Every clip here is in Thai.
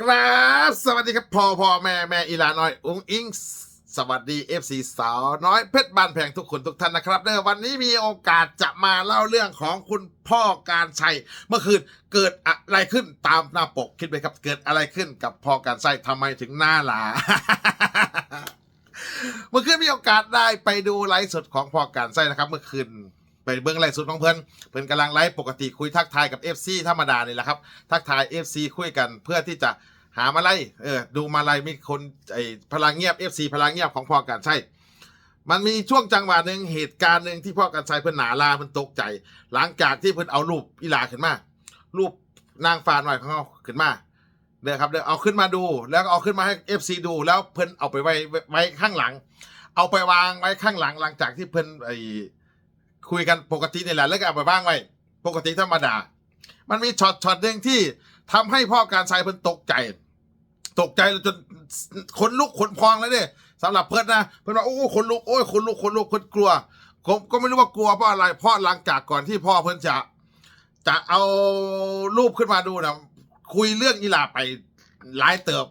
ครับสวัสดีครับพ่อพ่อแม่แม่อีลาน้อยอุ้งอิงสวัสดี FC สาวน้อยเพชรบ้านแพงทุกคนทุกท่านนะครับเด้อวันนี้มีโอกาสจะมาเล่าเรื่องของคุณพ่อการชัย เมื่อคืนเกิดอะไรขึ้นตามหน้าปกคิดไหมครับ เกิดอะไรขึ้นกับพ่อการชัยทำไมถึงหน้าหลาเมื่อคืนมีโอกาสได้ไปดูไลฟ์สดของพ่อการชัยนะครับ เมื่อคืน ไปเบื้องไลฟ์สดของเพื่อนเพื่อนกำลังไลฟ์ปกติคุยทักทายกับ FC ธรรมดานี่แหละครับ ทักทาย FC คุยกันเพื่อที่จะหามาไล่เออดูมาไล่มีคนไอพลังเงียบ FC พลังเงียบของพ่อการใช่ มันมีช่วงจังหวะหนึ่งเหตุการณ์หนึ่งที่พ่อการใช้เพื่อนหนาลามันตกใจ หลังจากที่เพื่อนเอารูปอีหลาขึ้นมา รูปนางฟานหน่อยของเขาขึ้นมาเด้อครับเด้อเอาขึ้นมาดูแล้วก็เอาขึ้นมาให้ FC ดูแล้วเพื่อนเอาไปไว้ไว้ไว้ข้างหลัง เอาไปวางไว้ข้างหลังหลังจากที่เพื่อนไอ คุยกันปกตินี่แหละแล้วก็เอาไปวางไว้ปกติธรรมดา มันมีช็อตช็อตหนึ่งที่ทำให้พ่อการชัยเพิ่นตกใจ ตกใจจนขนลุกขนพองเลยเนี่ยสำหรับเพื่อนนะเพื่อนว่าโอ้ขนลุกโอ้ยขนลุกขนลุกเพื่นกลัวผมก็ไม่รู้ว่ากลัวเพราะอะไรเพราะหลังจากก่อนที่พ่อเพื่อนจะ จะเอารูปขึ้นมาดูนะคุยเรื่องอีหลาไปหลายเติบ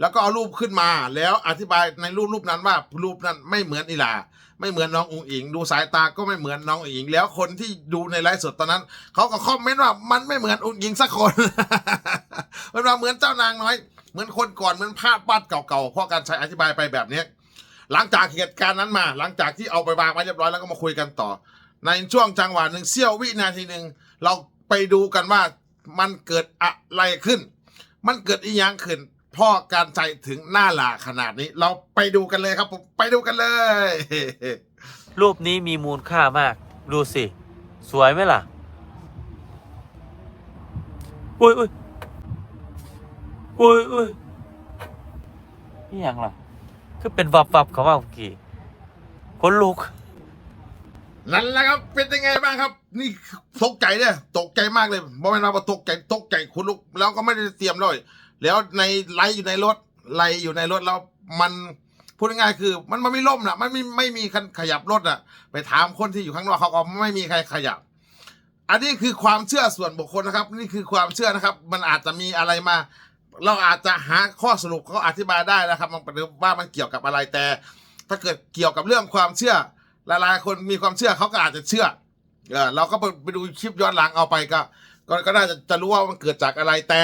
แล้วก็เอารูปขึ้นมา แล้วอธิบายในรูปรูปนั้นว่ารูปนั้นไม่เหมือนอีหลา ไม่เหมือนน้องอุ๋งอิง ดูสายตาก็ไม่เหมือนน้องอุ๋งอิง แล้วคนที่ดูในไลฟ์สดตอนนั้นเขาก็คอมเมนต์ว่ามันไม่เหมือนอุ๋งอิงสักคนมันว่าเหมือนเจ้านางน้อย เหมือนคนก่อนเหมือนภาพวาดเก่าๆเพราะการใช้อธิบายไปแบบนี้หลังจากเหตุการณ์นั้นมา หลังจากที่เอาไปวางไว้เรียบร้อยแล้วก็มาคุยกันต่อ ในช่วงจังหวะหนึ่งเสี้ยววินาทีหนึ่งเราไปดูกันว่ามันเกิดอะไรขึ้น มันเกิดอีหยังขึ้น พ่อการใจถึงหน้าหลาขนาดนี้ เราไปดูกันเลยครับผมไปดูกันเลย รูปนี้มีมูลค่ามาก ดูสิ สวยไหมล่ะอุ้ยอุ้ยอุ้ยอุ้ยนี่ยังล่ะ คือเป็นวับวับเขาว่าเมื่อกี้คนลุก นั่นแหละครับ เป็นยังไงบ้างครับ นี่ตกใจเนี่ยตกใจมากเลยบอกไม่นว่าตกใจตกใจคุณลุก แล้วก็ไม่ได้เตรียมเลย แล้วในไลฟ์อยู่ในรถไลฟ์อยู่ในรถแล้วมันพูดง่ายๆคือ มันมันไม่ล่มนะมันไม่ไม่มีขยับรถอะไปถามคนที่อยู่ข้างนอกเขาก็ไม่มีใครขยับ อันนี้คือความเชื่อส่วนบุคคลนะครับ นี่คือความเชื่อนะครับ มันอาจจะมีอะไรมา เราอาจจะหาข้อสรุปเขาอธิบายได้นะครับ มันว่ามันเกี่ยวกับอะไรแต่ ถ้าเกิดเกี่ยวกับเรื่องความเชื่อหลายๆคนมีความเชื่อเขาก็อาจจะเชื่อเออเราก็ไปดูคลิปย้อนหลังเอาไปก็ ก็ก็น่าจะจะรู้ว่ามันเกิดจากอะไรแต่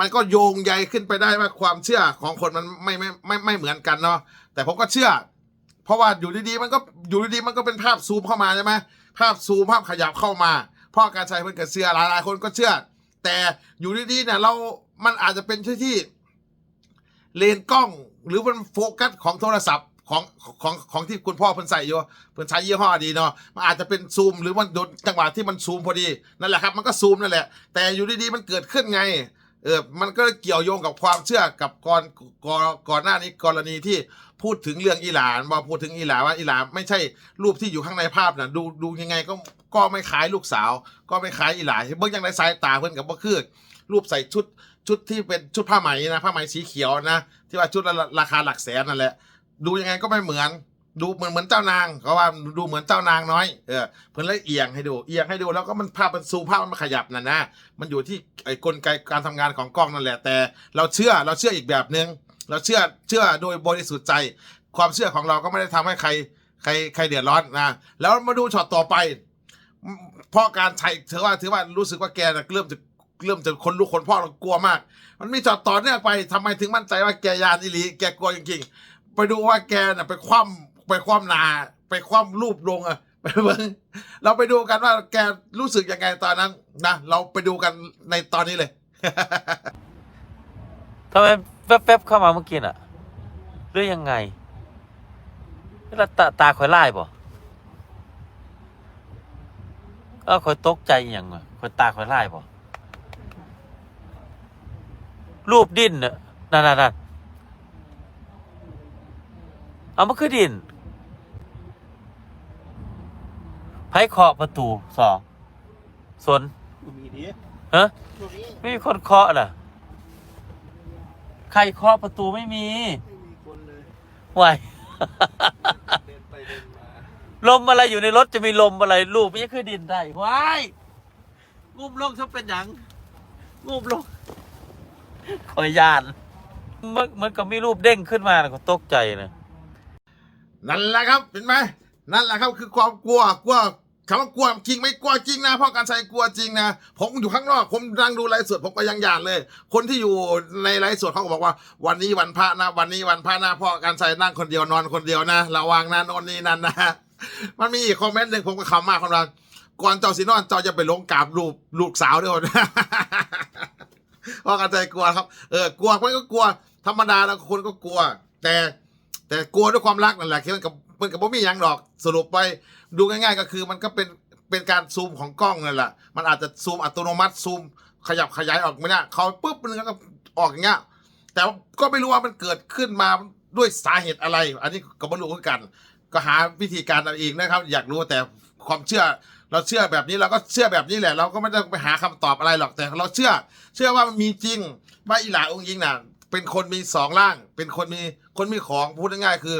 มันก็โยงใยขึ้นไปได้ว่าความเชื่อของคนมันไม่ไม่ไม่ไม่เหมือนกันเนาะแต่ผมก็เชื่อ เพราะว่าอยู่ดีๆมันก็อยู่ดีๆมันก็เป็นภาพซูมเข้ามาใช่ไหมภาพซูมภาพขยับเข้ามาพ่อการใช้เพื่อนก็เชื่อหลายๆคนก็เชื่อ แต่อยู่ดีๆเนี่ยเรา มันอาจจะเป็นที่ที่เลนกล้องหรือมันโฟกัสของโทรศัพท์ของของของที่คุณพ่อเพิ่นใส่อยู่เพิ่นใช้ยี่ห้อดีเนาะมันอาจจะเป็นซูมหรือมันโดนจังหวะที่มันซูมพอดีนั่นแหละครับ มันก็ซูมนั่นแหละ แต่อยู่ดีๆมันเกิดขึ้นไง เออมันก็เกี่ยวโยงกับความเชื่อกับก่อนก่อนก่อนหน้านี้กรณีที่พูดถึงเรื่องอีหลานว่าพูดถึงอีหลานว่าอีหลานไม่ใช่รูปที่อยู่ข้างในภาพนะดูดูยังไงก็ก็ไม่คล้ายลูกสาว ก็ไม่คล้ายอีหลานเบิ่งยังในสายตาเพิ่นกับบ่คือรูปใส่ชุดชุดที่เป็นชุดผ้าไหมนะผ้าไหมสีเขียวนะ ที่ว่าชุดราคาหลักแสนนั่นแหละ ดูยังไงก็ไม่เหมือน ดูเหมือนเหมือนเจ้านางเขาว่าดูเหมือนเจ้านางน้อยเออเพิ่นเลยเอียงให้ดูเอียงให้ดูแล้วก็มันภาพมันซูมภาพมันขยับน่ะนะมันอยู่ที่ไอ้กลไกการทำงานของกล้องนั่นแหละ แต่ เราเชื่อเราเชื่ออีกแบบหนึ่งเราเชื่อเชื่อโดยบริสุทธิ์ใจ ความเชื่อของเราก็ไม่ได้ทำให้ใครใครใครเดือดร้อนนะแล้วมาดูช็อตต่อไปเพ่อการใช้ถือว่าถือว่ารู้สึกว่าแกน่ะเริ่มจะเริ่มจะคนลุกคนพ่อเรากลัวมาก มันมีช็อตต่อเนื่องไปทำไมถึงมั่นใจว่าแกยานอิลีแกกลัวจริงๆ ไปดูว่าแกน่ะไปคว่ำ ไปคว่ำนาไปคว่ำรูปลงอะไปเบิ่งเราไปดูกันว่าแกรู้สึกยังไงตอนนั้นนะเราไปดูกันในตอนนี้เลยทำไมแวบๆเข้ามาเมื่อกี้น่ะหรือยังไงแล้วตาตาคอยไล่บ่เออคอยตกใจอย่างอะคอยตาคอยไล่บ่รูปดิ้นน่ะนั่นนั่นนั่นเอามันคือดิน ไผเคาะประตูสองสนมีดีฮะช่วงนี้ไม่มีคนเคาะเหรอใครเคาะประตูไม่มีไม่มีคนเลยไหวเดินไปเดินมาลมอะไรอยู่ในรถจะมีลมอะไรลูกไม่ใช่คือดินได้ว้ายงุบลงชอบเป็นหยังงุบลงขอยานมันมันก็มีรูปเด้งขึ้นมาแล้วก็ตกใจนะนั่นแหละครับเห็นไหมนั่นแหละครับคือความกลัวกลัว คำว่ากลัวจริงไม่กลัวจริงนะพราะการใช้กลัวจริงนะผมอยู่ข้างนอกผมนั่งดูไลฟ์สดผมก็ยังหยาดเลย คนที่อยู่ในไลฟ์สดเขาก็บอกว่า วันนี้วันพระนะวันนี้วันพระนะพ่อการใช้นั่งคนเดียวนอนคนเดียวนะระวังนะโนนนี่นั่นนะมันมีอีกคอมเมนต์หนึ่งผมก็ขำมากคนนั้นก่อนเจ้าสินอนเจ้าจะไปลงกราบรูปลูกสาวด้วยพ่อการใช้กลัวครับเออกลัวมันก็กลัว ธรรมดาแล้วคนก็กลัว แต่แต่กลัวด้วยความรักนั่นแหละคือมันกับ มันกับบ่มีหยังดอกสรุปไปดูง่าย ๆ ก็คือมันก็เป็นเป็นการซูมของกล้องนั่นแหละมันอาจจะซูมอัตโนมัติซูมขยับขยายออกไม่ได้เขาปุ๊บมันก็ออกอย่างเงี้ยแต่ก็ไม่รู้ว่ามันเกิดขึ้นมาด้วยสาเหตุอะไร อันนี้ก็ไม่รู้เหมือนกัน ก็หาวิธีการเอาเองนะครับ อยากรู้แต่ความเชื่อเราเชื่อแบบนี้เราก็เชื่อแบบนี้แหละ เราก็ไม่ต้องไปหาคำตอบอะไรหรอกแต่เราเชื่อ เชื่อว่ามันมีจริงว่าอีหลาองค์ยิงน่ะเป็นคนมีสองร่าง เป็นคนมีคนมีของพูดง่ายๆคือ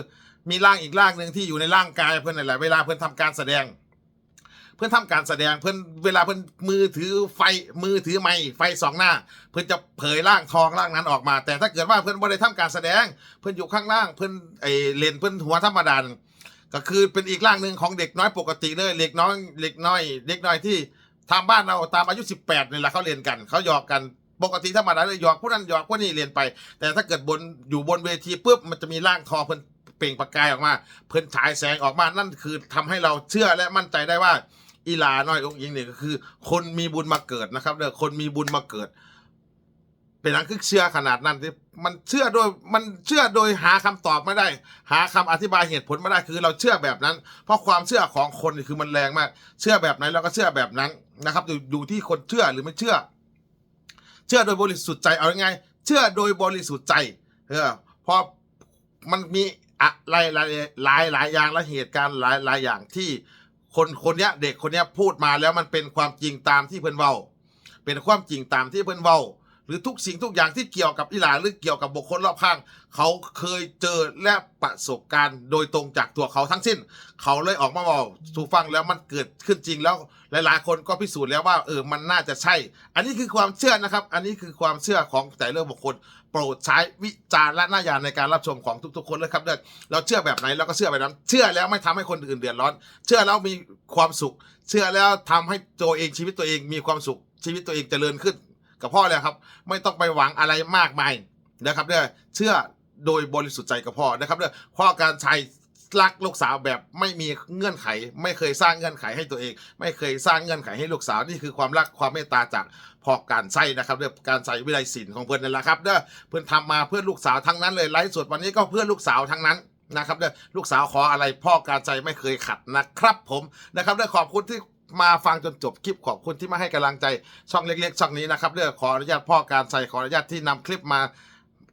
มีร่างอีกร่างหนึ่งที่อยู่ในร่างกายเพื่อนนั่นแหละเวลาเพื่อนทำการแสดง เพื่อนทำการแสดงเพื่อนเวลาเพื่อนมือถือไฟมือถือไม้ไฟสองหน้า เพื่อนจะเผยร่างทองร่างนั้นออกมา แต่ถ้าเกิดว่าเพื่อนไม่ได้ทำการแสดง เพื่อนอยู่ข้างล่างเพื่อนไอเลนเพื่อนหัวธรรมดาก็คือเป็นอีกร่างหนึ่งของเด็กน้อยปกติเลยเด็กน้อยเด็กน้อยเด็กน้อยที่ทางบ้านเราตามอายุสิบแปดนี่แหละเขาเรียนกันเขาหยอกกันปกติธรรมดาเลยหยอกผู้นั้นหยอกผู้นี้เรียนไป แต่ถ้าเกิดบนอยู่บนเวทีปุ๊บมันจะมีร่างทองเพิ่น เปล่งประกายออกมา เพิ่นฉายแสงออกมานั่นคือทำให้เราเชื่อและมั่นใจได้ว่าอีลาน้อยองค์หญิงเนี่ยก็คือ คนมีบุญมาเกิดนะครับเด้อคนมีบุญมาเกิด เป็นนังคือเชื่อขนาดนั้นที่มันเชื่อโดยมันเชื่อโดยหาคำตอบไม่ได้ หาคำอธิบายเหตุผลไม่ได้คือเราเชื่อแบบนั้น เพราะความเชื่อของคนคือมันแรงมาก เชื่อแบบไหนเราก็เชื่อแบบนั้นนะครับดูดูที่คนเชื่อหรือไม่เชื่อ เชื่อโดยบริสุทธิ์ใจเอาไงเชื่อโดยบริสุทธิ์ใจเออพราะมันมี อะไรหลายหลายหลายอย่างและเหตุการณ์หลายหลายอย่างที่คนคนเนี้ยเด็กคนเนี้ยพูดมาแล้วมันเป็นความจริงตามที่เพิ่นเว้า เป็นความจริงตามที่เพิ่นเว้า หรือทุกสิ่งทุกอย่างที่เกี่ยวกับอิหร่านหรือเกี่ยวกับบุคคลรอบข้าง เขาเคยเจอและประสบการณ์โดยตรงจากตัวเขาทั้งสิ้น เขาเลยออกมาบอกถูกฟังแล้วมันเกิดขึ้นจริงแล้วหลายๆ คนก็พิสูจน์แล้วว่าเออมันน่าจะใช่ อันนี้คือความเชื่อนะครับ อันนี้คือความเชื่อของแต่ละบุคคลโปรดใช้วิจารณญาณในการรับชมของทุก ๆ คนเลยครับเด้อเราเชื่อแบบไหนเราก็เชื่อแบบนั้น เชื่อแล้วไม่ทำให้คนอื่นเดือดร้อน เชื่อแล้วมีความสุข เชื่อแล้วทำให้ตัวเองชีวิตตัวเองมีความสุขชีวิตตัวเองเจริญขึ้น กับพ่อเลยครับ ไม่ต้องไปหวังอะไรมากมายนะครับเด้อเชื่อโดยบริสุทธิ์ใจกับพ่อนะครับเด้อพ่อการชัยรักลูกสาวแบบไม่มีเงื่อนไข ไม่เคยสร้างเงื่อนไขให้ตัวเอง ไม่เคยสร้างเงื่อนไขให้ลูกสาวนี่คือความรักความเมตตาจากพ่อการใช้นะครับเด้อการใช้วิไลศิลป์ของเพื่อนนั่นแหละครับเด้อเพื่อนทำมาเพื่อลูกสาวทั้งนั้นเลยไลฟ์สดวันนี้ก็เพื่อลูกสาวทั้งนั้นนะครับเด้อลูกสาวขออะไรพ่อการใจไม่เคยขัดนะครับผมนะครับเด้อขอบคุณที่ มาฟังจนจบคลิปขอบคุณที่มาให้กำลังใจช่องเล็ก ๆ ช่องนี้นะครับเรื่องขออนุญาตพ่อการใส่ขออนุญาตที่นำคลิปมา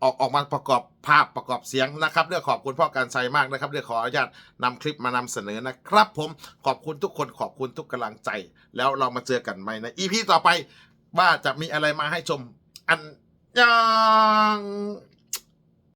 ออกออกมาประกอบภาพประกอบเสียงนะครับเรื่องขอบคุณพ่อการใส่มากนะครับเรื่องขออนุญาตนำคลิปมานำเสนอนะครับ ผมขอบคุณทุกคนขอบคุณทุกกำลังใจ แล้วเรามาเจอกันใหม่ในอีพีต่อไปว่าจะมีอะไรมาให้ชมอันยัง